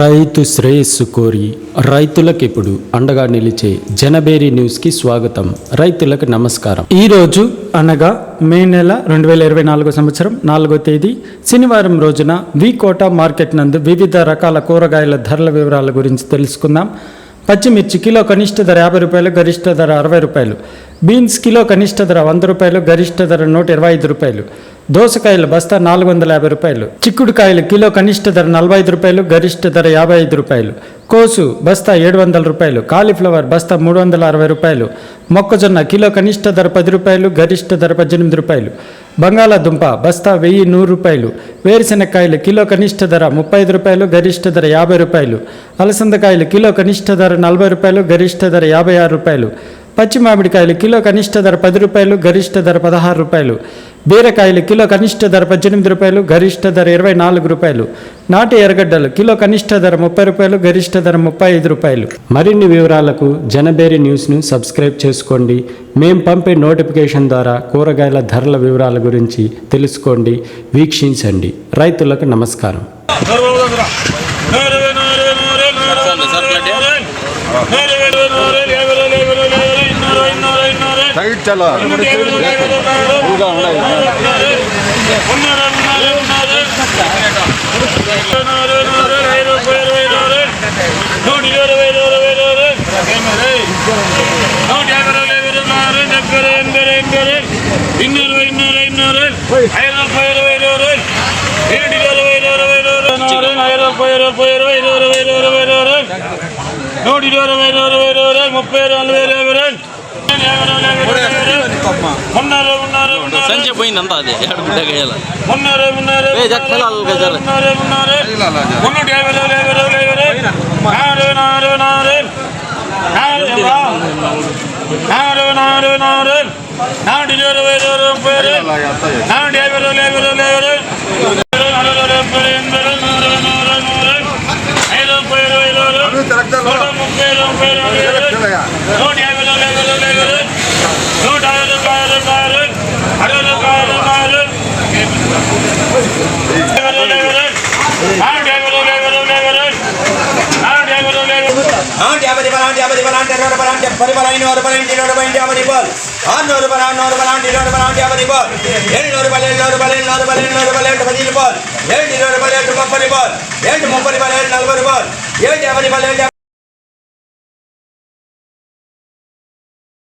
రైతు శ్రేయస్సు కోరి రైతులకు ఇప్పుడు అండగా నిలిచే జనబేరి న్యూస్కి స్వాగతం. రైతులకు నమస్కారం. ఈ రోజు అనగా మే నెల రెండు వేల ఇరవై నాలుగో సంవత్సరం నాలుగో తేదీ శనివారం రోజున వికోట మార్కెట్ నందు వివిధ రకాల కూరగాయల ధరల వివరాల గురించి తెలుసుకుందాం. పచ్చిమిర్చి కిలో కనిష్ట ధర యాభై రూపాయలు గరిష్ట ధర అరవై రూపాయలు. బీన్స్ కిలో కనిష్ట ధర వంద రూపాయలు గరిష్ట ధర నూట ఇరవై ఐదు రూపాయలు. దోసకాయలు బస్తా నాలుగు వందల యాభై రూపాయలు చిక్కుడుకాయలు కిలో కనిష్ట ధర నలభై ఐదు రూపాయలు గరిష్ట ధర యాభై ఐదు రూపాయలు. కోసు బస్తా ఏడు వందల రూపాయలు కాలీఫ్లవర్ బస్తా మూడు వందల అరవై రూపాయలు మొక్కజొన్న కిలో కనిష్ట ధర పది రూపాయలు గరిష్ట ధర పద్దెనిమిది రూపాయలు. బంగాళాదుంప బస్తా వెయ్యి నూరు రూపాయలు వేరుశెనక్కాయలు కిలో కనిష్ట ధర ముప్పై ఐదు రూపాయలు గరిష్ట ధర యాభై రూపాయలు. అలసందకాయలు కిలో కనిష్ట ధర నలభై రూపాయలు గరిష్ట ధర యాభై ఆరు రూపాయలు. పచ్చి మామిడికాయలు కిలో కనిష్ట ధర పది రూపాయలు గరిష్ట ధర పదహారు రూపాయలు బీరకాయలు కిలో కనిష్ట ధర పద్దెనిమిది రూపాయలు గరిష్ట ధర ఇరవై నాలుగు రూపాయలు నాటి ఎర్రగడ్డలు కిలో కనిష్ట ధర ముప్పై రూపాయలు గరిష్ట ధర ముప్పై ఐదు రూపాయలు మరిన్ని వివరాలకు జనబేరి న్యూస్ను సబ్స్క్రైబ్ చేసుకోండి మేం పంపే నోటిఫికేషన్ ద్వారా కూరగాయల ధరల వివరాల గురించి తెలుసుకోండి వీక్షించండి రైతులకు నమస్కారం సైడ్ చలో ಇನ್ನೂರು ಇನ್ನೂರು ಇನ್ನೂರು ಐದು ರೂಪಾಯಿ ಇರುವೆ ಇರುವರು ಎರಡು ಇರುವೆ ಇರುವೆ ಇರುವರು ಐದು ರೂಪಾಯಿ ರೂಪಾಯಿ ಇರುವೆ ಇರುವರು ಇರುವರು ಇರುವರು నూట ఇరవై ఇరవై ఇరవై ముప్పై రెండు వేల ఇరవై మున్నారు ఉన్నారు సంజೆ పోయిందంతా అది ఏడుకుంటే గేయాల మున్నారు మున్నారు జక్కలాలు గజాలు మున్నారు మున్నారు మున్నూట యాభై రోజులు యాభై రోజులు యాభై నాలుగు నాలుగు నాలుగు నాలుగు నాలుగు నాలుగు నాలుగు నాటి ఇరవై ఇరవై ముప్పై నాటి యాభై రోజులు యాభై రోజులు యాభై ஏழு முப்பது பால் ஏழு நலபது பால் ஏழு அவதி பால் ஏழு